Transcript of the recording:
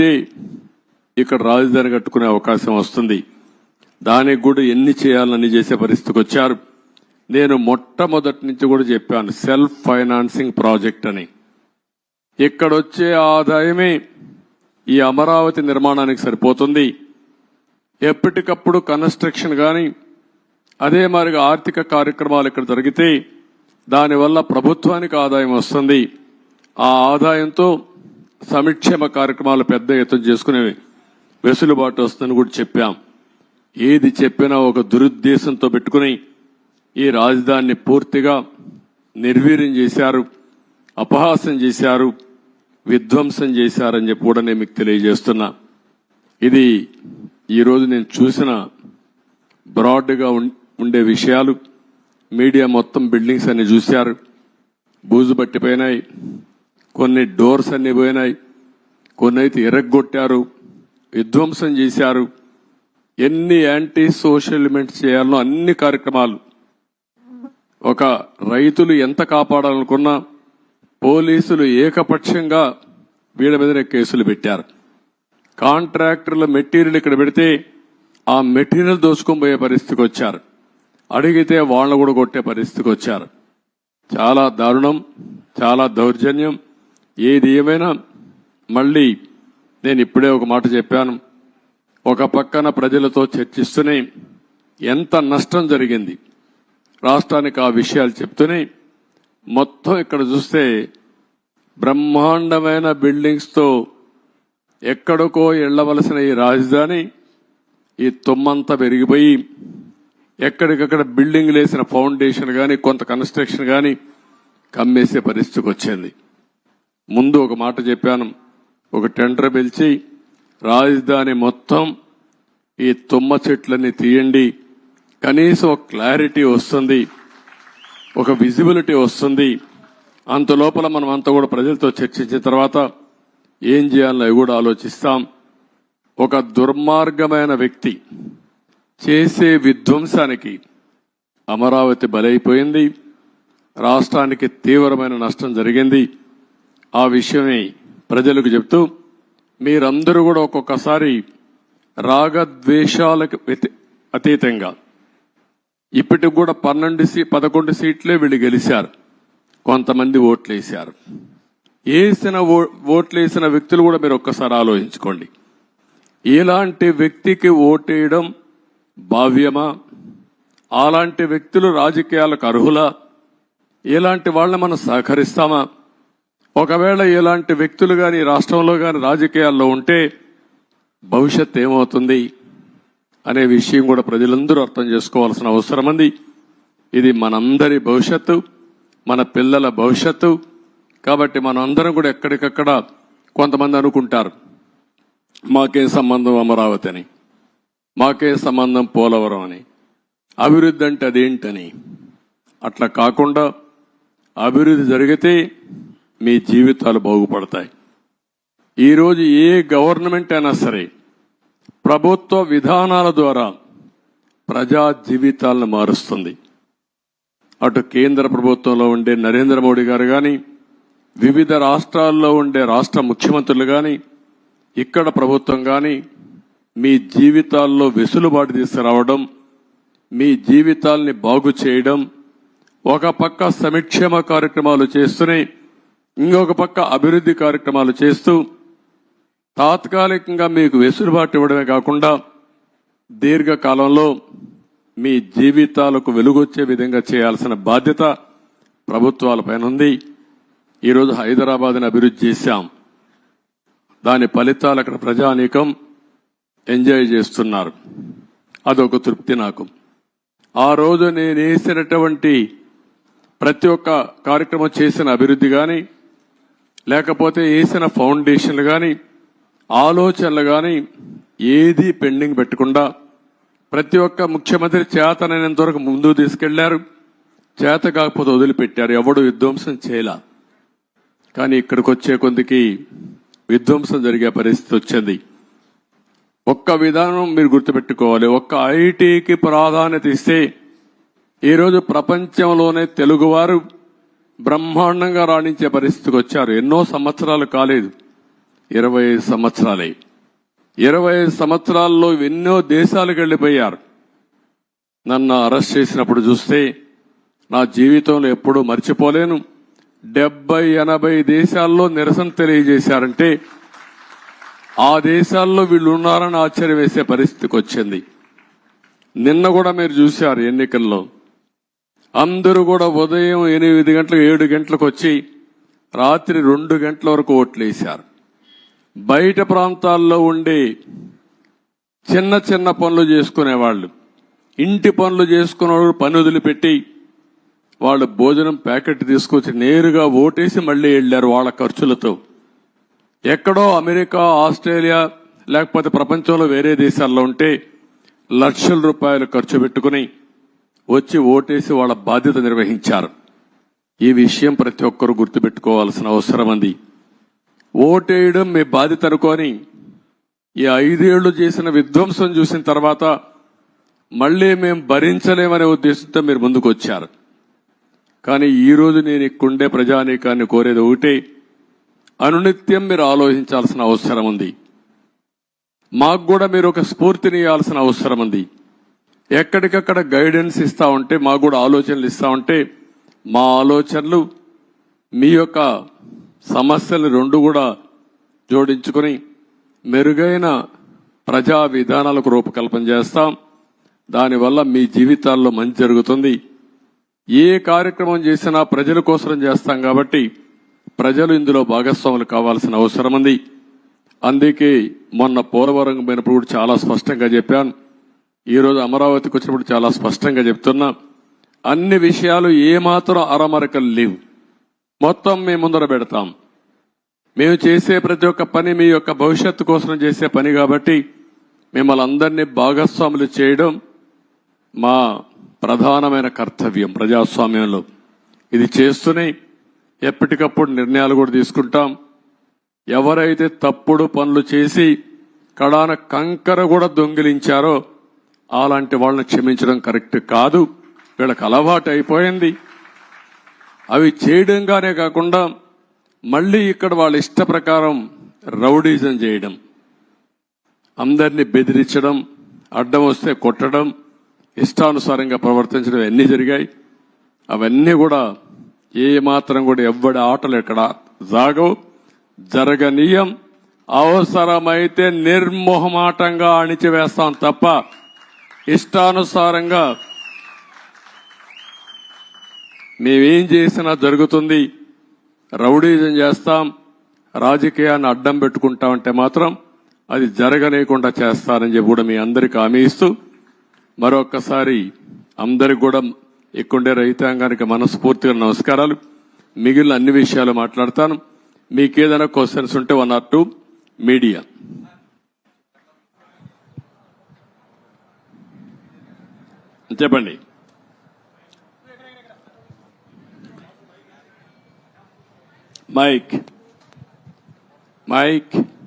అయితే ఇక్కడ రాజధాని కట్టుకునే అవకాశం వస్తుంది. దానికి కూడా ఎన్ని చేయాలని చేసే పరిస్థితికి వచ్చారు. నేను మొట్టమొదటి నుంచి కూడా చెప్పాను సెల్ఫ్ ఫైనాన్సింగ్ ప్రాజెక్ట్ అని. ఇక్కడ వచ్చే ఆదాయమే ఈ అమరావతి నిర్మాణానికి సరిపోతుంది. ఎప్పటికప్పుడు కన్స్ట్రక్షన్ కానీ అదే మరిగా ఆర్థిక కార్యక్రమాలు ఇక్కడ జరిగితే దానివల్ల ప్రభుత్వానికి ఆదాయం వస్తుంది. ఆ ఆదాయంతో సంక్షేమ కార్యక్రమాలు పెద్ద ఎత్తున చేసుకునే వెసులుబాటు వస్తుందని కూడా చెప్పాం. ఏది చెప్పినా ఒక దురుద్దేశంతో పెట్టుకుని ఈ రాజధానిని పూర్తిగా నిర్వీర్యం చేశారు అపహాసం చేశారు విధ్వంసం చేశారని చెప్పి కూడా నేను మీకు తెలియజేస్తున్నా. ఇది ఈరోజు నేను చూసిన బ్రాడ్గా ఉం- ఉండే విషయాలు. మీడియా మొత్తం బిల్డింగ్స్ అన్ని చూశారు. బూజు పట్టిపోయినాయి కొన్ని డోర్స్ అన్ని పోయినాయి. కొన్ని అయితే ఎరగొట్టారు. విధ్వంసం చేశారు. ఎన్ని యాంటీ సోషల్ ఎలిమెంట్స్ చేయాలనో అన్ని కార్యక్రమాలు. ఒక రైతులు ఎంత కాపాడాలనుకున్నా పోలీసులు ఏకపక్షంగా వీళ్ళ మీద కేసులు పెట్టారు. కాంట్రాక్టర్ల మెటీరియల్ ఇక్కడ పెడితే ఆ మెటీరియల్ దోచుకొని పోయే పరిస్థితికి వచ్చారు. అడిగితే వాళ్ళు కూడా కొట్టే పరిస్థితికి వచ్చారు. చాలా దారుణం చాలా దౌర్జన్యం. ఏది ఏమైనా మళ్ళీ నేను ఇప్పుడే ఒక మాట చెప్పాను. ఒక పక్కన ప్రజలతో చర్చిస్తూనే ఎంత నష్టం జరిగింది. రాష్ట్రానికి ఆ విషయాలు చెప్తూనే మొత్తం ఇక్కడ చూస్తే బ్రహ్మాండమైన బిల్డింగ్స్తో ఎక్కడికో వెళ్ళవలసిన ఈ రాజధాని ఈ తుమ్మంతా పెరిగిపోయి ఎక్కడికక్కడ బిల్డింగ్ వేసిన ఫౌండేషన్ కానీ కొంత కన్స్ట్రక్షన్ కానీ కమ్మేసే పరిస్థితికి వచ్చింది. ముందు ఒక మాట చెప్పాను. ఒక టెండర్ పిలిచి రాజధాని మొత్తం ఈ తుమ్మ చెట్లన్నీ తీయండి. కనీసం ఒక క్లారిటీ వస్తుంది. ఒక విజిబిలిటీ వస్తుంది. అంత లోపల మనం అంతా కూడా ప్రజలతో చర్చించిన తర్వాత ఏం చేయాలో కూడా ఆలోచిస్తాం. ఒక దుర్మార్గమైన వ్యక్తి చేసే విధ్వంసానికి అమరావతి బలైపోయింది. రాష్ట్రానికి తీవ్రమైన నష్టం జరిగింది. ఆ విషయమే ప్రజలకు చెప్తూ మీరందరూ కూడా ఒక్కొక్కసారి రాగద్వేషాలకు అతీతంగా. ఇప్పటికి కూడా పన్నెండు సీ పదకొండు సీట్లే వీళ్ళు గెలిచారు కొంతమంది ఓట్లు వేశారు వేసిన ఓ- ఓట్లు వేసిన వ్యక్తులు కూడా మీరు ఒక్కసారి ఆలోచించుకోండి. ఇలాంటి వ్యక్తికి ఓటేయడం భావ్యమా? అలాంటి వ్యక్తులు రాజకీయాలకు అర్హులా? ఇలాంటి వాళ్ళని మనం సహకరిస్తామా? ఒకవేళ ఇలాంటి వ్యక్తులు కానీ రాష్ట్రంలో కానీ రాజకీయాల్లో ఉంటే భవిష్యత్ ఏమవుతుంది అనే విషయం కూడా ప్రజలందరూ అర్థం చేసుకోవాల్సిన అవసరం ఉంది. ఇది మనందరి భవిష్యత్తు మన పిల్లల భవిష్యత్తు. కాబట్టి మనందరం కూడా ఎక్కడికక్కడ కొంతమంది అనుకుంటారు మాకే సంబంధం అమరావతి అని మాకే సంబంధం పోలవరం అని అభివృద్ధి అంటే అదేంటని. అట్లా కాకుండా అభివృద్ధి జరిగితే మీ జీవితాలు బాగుపడతాయి. ఈరోజు ఏ గవర్నమెంట్ అయినా సరే ప్రభుత్వ విధానాల ద్వారా ప్రజా జీవితాలను మారుస్తుంది. అటు కేంద్ర ప్రభుత్వంలో ఉండే నరేంద్ర మోడీ గారు కానీ వివిధ రాష్ట్రాల్లో ఉండే రాష్ట్ర ముఖ్యమంత్రులు కానీ ఇక్కడ ప్రభుత్వం కానీ మీ జీవితాల్లో వెసులుబాటు తీసుకురావడం మీ జీవితాల్ని బాగు చేయడం ఒక పక్క సంక్షేమ కార్యక్రమాలు చేస్తూనే ఇంకొక పక్క అభివృద్ధి కార్యక్రమాలు చేస్తూ తాత్కాలికంగా మీకు వెసులుబాటు ఇవ్వడమే కాకుండా దీర్ఘకాలంలో మీ జీవితాలకు వెలుగొచ్చే విధంగా చేయాల్సిన బాధ్యత ప్రభుత్వాలపైన ఉంది. ఈరోజు హైదరాబాద్ని అభివృద్ధి చేశాం. దాని ఫలితాలు అక్కడ ప్రజానీకం ఎంజాయ్ చేస్తున్నారు. అదొక తృప్తి నాకు. ఆ రోజు నేను వేసినటువంటి ప్రతి ఒక్క కార్యక్రమం చేసిన అభివృద్ధి కానీ లేకపోతే వేసిన ఫౌండేషన్లు కానీ ఆలోచనలు కానీ ఏది పెండింగ్ పెట్టకుండా ప్రతి ఒక్క ముఖ్యమంత్రి చేతనైనంత వరకు ముందుకు తీసుకెళ్ళారు. చేత కాకపోతే వదిలిపెట్టారు. ఎవడు విధ్వంసం చేయలా. కానీ ఇక్కడికి వచ్చే కొందికి విధ్వంసం జరిగే పరిస్థితి వచ్చింది. ఒక్క విధానం మీరు గుర్తుపెట్టుకోవాలి. ఒక్క ఐటీకి ప్రాధాన్యత ఇస్తే ఈరోజు ప్రపంచంలోనే తెలుగువారు బ్రహ్మాండంగా రాణించే పరిస్థితికి వచ్చారు. ఎన్నో సంవత్సరాలు కాలేదు. ఇరవై ఐదు సంవత్సరాలే. ఇరవై ఐదు సంవత్సరాల్లో ఎన్నో దేశాలకు వెళ్ళిపోయారు. నన్ను అరెస్ట్ చేసినప్పుడు చూస్తే నా జీవితంలో ఎప్పుడూ మర్చిపోలేను. డెబ్బై ఎనభై దేశాల్లో నిరసన తెలియజేశారంటే ఆ దేశాల్లో వీళ్ళు ఉన్నారని ఆశ్చర్యం వేసే పరిస్థితికి వచ్చింది. నిన్న కూడా మీరు చూశారు ఎన్నికల్లో. అందరూ కూడా ఉదయం ఎనిమిది గంటలకు ఏడు గంటలకు వచ్చి రాత్రి రెండు గంటల వరకు ఓట్లు వేశారు. బయట ప్రాంతాల్లో ఉండే చిన్న చిన్న పనులు చేసుకునేవాళ్ళు. ఇంటి పనులు చేసుకునేవాళ్ళు పని వదిలిపెట్టి వాళ్ళు భోజనం ప్యాకెట్ తీసుకొచ్చి నేరుగా ఓటేసి మళ్ళీ వెళ్ళారు వాళ్ళ ఖర్చులతో. ఎక్కడో అమెరికా ఆస్ట్రేలియా లేకపోతే ప్రపంచంలో వేరే దేశాల్లో ఉంటే లక్షల రూపాయలు ఖర్చు పెట్టుకుని వచ్చి ఓటేసి వాళ్ళ బాధ్యత నిర్వహించారు. ఈ విషయం ప్రతి ఒక్కరూ గుర్తుపెట్టుకోవాల్సిన అవసరం ఉంది. ఓటేయడం మీ బాధ్యత అనుకొని ఈ ఐదేళ్ళు చేసిన విధ్వంసం చూసిన తర్వాత మళ్ళీ మేము భరించలేమనే ఉద్దేశంతో మీరు ముందుకు వచ్చారు కానీ ఈ రోజు నేను ఇక్కడుండే ప్రజానీకాన్ని కోరేది ఒకటే అనునిత్యం మీరు ఆలోచించాల్సిన అవసరం ఉంది. మాకు కూడా మీరు ఒక స్ఫూర్తిని ఇవ్వాల్సిన అవసరం ఉంది. ఎక్కడికక్కడ గైడెన్స్ ఇస్తా ఉంటే మాకు కూడా ఆలోచనలు ఇస్తా ఉంటే మా ఆలోచనలు మీ యొక్క సమస్యలు రెండు కూడా జోడించుకుని మెరుగైన ప్రజా విధానాలకు రూపకల్పన చేస్తాం. దానివల్ల మీ జీవితాల్లో మంచి జరుగుతుంది. ఏ కార్యక్రమం చేసినా ప్రజల కోసం చేస్తాం కాబట్టి ప్రజలు ఇందులో భాగస్వాములు కావాల్సిన అవసరం ఉంది. అందుకే మొన్న పోలవరం పోయినప్పుడు కూడా చాలా స్పష్టంగా చెప్పాను. ఈరోజు అమరావతికి వచ్చినప్పుడు చాలా స్పష్టంగా చెప్తున్నా అన్ని విషయాలు ఏమాత్రం అరమరకలు లేవు. మొత్తం మేము ముందర పెడతాం. మేము చేసే ప్రతి ఒక్క పని మీ యొక్క భవిష్యత్తు కోసం చేసే పని కాబట్టి మిమ్మల్ని అందరినీ భాగస్వాములు చేయడం మా ప్రధానమైన కర్తవ్యం ప్రజాస్వామ్యంలో. ఇది చేస్తూనే ఎప్పటికప్పుడు నిర్ణయాలు కూడా తీసుకుంటాం. ఎవరైతే తప్పుడు పనులు చేసి కడాన కంకర కూడా దొంగిలించారో అలాంటి వాళ్ళని క్షమించడం కరెక్ట్ కాదు. వీళ్ళకి అలవాటు అయిపోయింది. అవి చేయడంగానే కాకుండా మళ్ళీ ఇక్కడ వాళ్ళ ఇష్ట ప్రకారం రౌడీజం చేయడం అందరినీ బెదిరించడం అడ్డం వస్తే కొట్టడం ఇష్టానుసారంగా ప్రవర్తించడం అన్నీ జరిగాయి. అవన్నీ కూడా ఏ మాత్రం కూడా ఎవ్వడి ఆటలు ఇక్కడ జాగవు జరగనీయం. అవసరమైతే నిర్మోహమాటంగా అణిచివేస్తాం తప్ప ఇష్టానుసారంగా మేమేం చేసినా జరుగుతుంది. రౌడీజం చేస్తాం. రాజకీయాన్ని అడ్డం పెట్టుకుంటామంటే మాత్రం అది జరగనీయకుండా చేస్తానని చెప్పి కూడా మీ అందరికి హామీ ఇస్తూ మరొక్కసారి అందరికి కూడా ఇక్కడే రైతాంగానికి మనస్ఫూర్తిగా నమస్కారాలు. మిగిలిన అన్ని విషయాలు మాట్లాడతాను. మీకేదైనా క్వశ్చన్స్ ఉంటే వన్ ఆర్ టూ మీడియా. చెప్పండి. మైక్. మైక్.